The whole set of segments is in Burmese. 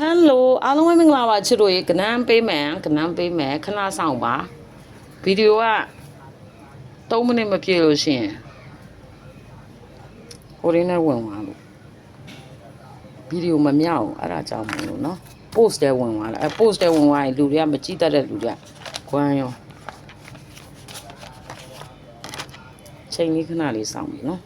ဟယ်လိုအားလုံးပဲမင်္ဂလာပါချစ်တို့ရေကနန်းပေးမယ်ကနန်းပေးမယ်ခဏဆောင်ပါဗီဒီယိုက3မိနစ်မပြည့်လို့ရှိရင်ဟိုရင်းနဲ့ဝင်သွားလို့ဗီဒီယိုမမြောက်ဘူးအဲ့ဒါကြောင့်မလို့နော် post တဲ့ဝင်သွားလားအဲ post တဲ့ဝင်သွားရင်လူတွေကမကြည့်တတ်တဲ့လူတွေကခွမ်းရောချိန်လေးခဏလေးစောင့်ပြီနော်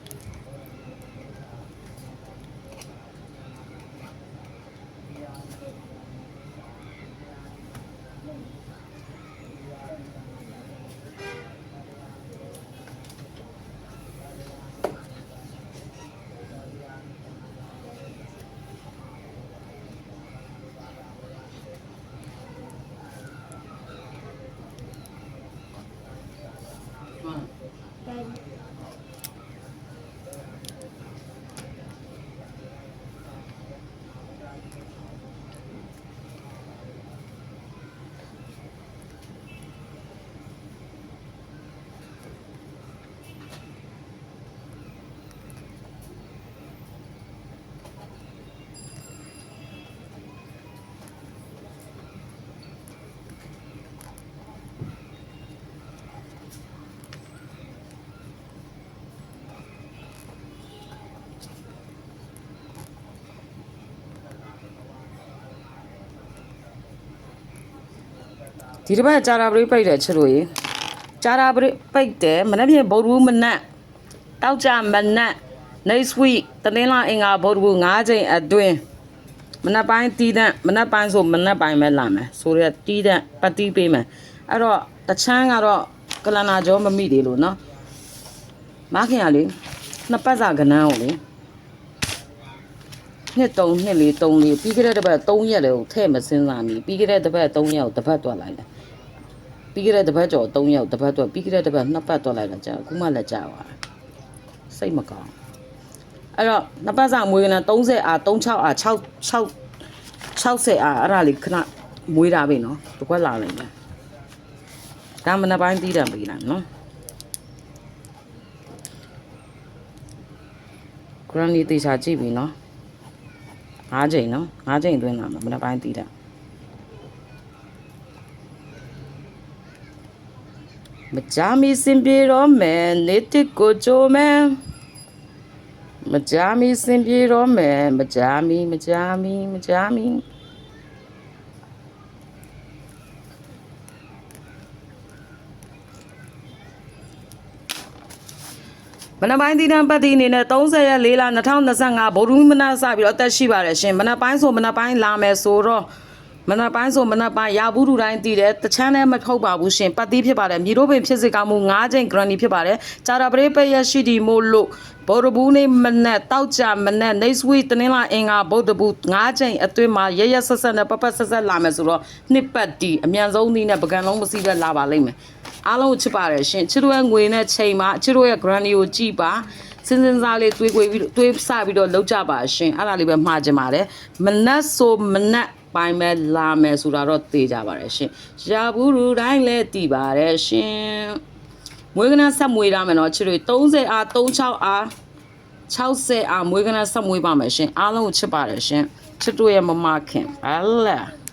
ဒီတစ်ပတ်ကြာတာပရိပိတ်တယ်ချစ်လို့ရေကြာတာပရိပိတ်တယ်မနေ့ပြင်ဗုဒ္ဓဘူးမနက်တောက်ကြမနက် next week တနင်္လာအင်္ဂါဗုဒ္ဓဘူး9ချိန်အတွင်းမနက်ပိုင်းတီးတဲ့မနက်ပိုင်းဆိုမနက်ပိုင်းပဲလာမယ်ဆိုတော့တီးတဲ့ပတ်တီးပေးမယ်အဲ့တော့တချမ်းကတော့ကလနာကျော်မမိသေးလို့နော်မခင်ရလေနှစ်ပတ်စာကနန်းကိုလေ နှစ်3နှစ်လေး3လေးပြီးခဲ့တဲ့တစ်ပတ်3ရက်လေကိုထဲ့မစင်းစားမိပြီးခဲ့တဲ့တစ်ပတ်3ရက်ကိုတစ်ပတ်တွက်လိုက်တယ်ပြီးခဲ့တဲ့တစ်ပတ်ကျော်3ရက်ကိုတစ်ပတ်တွက်ပြီးခဲ့တဲ့တစ်ပတ်နှစ်ပတ်တွက်လိုက်တာကြာအခုမှလည်းကြာသွားတယ်စိတ်မကောင်းအဲ့တော့နှစ်ပတ်စာမွေးကန30အား36အား6 6 60အားအဲ့ဒါလေးခဏမွေးတာပဲနော်တစ်ခွက်လာလိုက်မယ်ဒါမနက်ပိုင်းတီးတယ်ပေးလိုက်နော် granny တေချာကြည့်ပြီနော် ၅ချိန်နော်၅ချိန်အတွင်းလာမှာမနက်ပိုင်းတီး မကြမီစင်ပြေတော့မယ်နေတစ်ကိုကြိုမယ်မကြမီစင်ပြေတော့မယ်မကြမီမကြမီမကြမီမနက်ပိုင်းတီးတန်းပတ်တီအနေနဲ့30ရက်4လ2025ဗုဒ္ဓမနက်စပြီးတော့အသက်ရှိပါတယ်ရှင်မနက်ပိုင်းဆိုမနက်ပိုင်းလာမယ်ဆိုတော့မနက်ပိုင်းဆိုမနက်ပိုင်းရာဘူးတူတိုင်းတည်တယ်တချမ်းနဲ့မထုတ်ပါဘူးရှင်ပတ်တီးဖြစ်ပါတယ်မြေတို့ပင်ဖြစ်စေကောင်းမှု9ချိန် granny ဖြစ်ပါတယ်ကြာတာပရိပရရှိဒီမို့လို့ဗုဒ္ဓဘူးနေ့မနက်တောက်ကြမနက် next week တနင်္လာအင်္ဂါဗုဒ္ဓဘူး9ချိန်အတွင်းမှာရရဆက်ဆက်နဲ့ပပဆက်ဆက်လာမယ်ဆိုတော့နှစ်ပတ်တီအမြန်ဆုံးနည်းနဲ့ပကံလုံးမစီးပဲလာပါလိမ့်မယ် အားလုံးကိုချစ်ပါတယ်ရှင်ချစ်တို့ရဲ့ငွေနဲ့ချိန်မှာချစ်တို့ရဲ့ granny ကိုကြည့်ပါစင်စင်စားလေးတွေးကွေးပြီးတွေးစပြီးတော့လောက်ကြပါရှင်အဲ့ဒါလေးပဲမှားကြပါတယ်မနက်ဆိုမနက်ပိုင်းပဲလာမယ်ဆိုတာတော့သိကြပါတယ်ရှင်ရာဘူးရူတိုင်းလည်းတည်ပါတယ်ရှင်မွေးကနဆက်မွေးရမယ်နော်ချစ်တွေ30အား36အား60အားမွေးကနဆက်မွေးပါမယ်ရှင်အားလုံးကိုချစ်ပါတယ်ရှင်ချစ်တို့ရဲ့မမခင်ဟလာ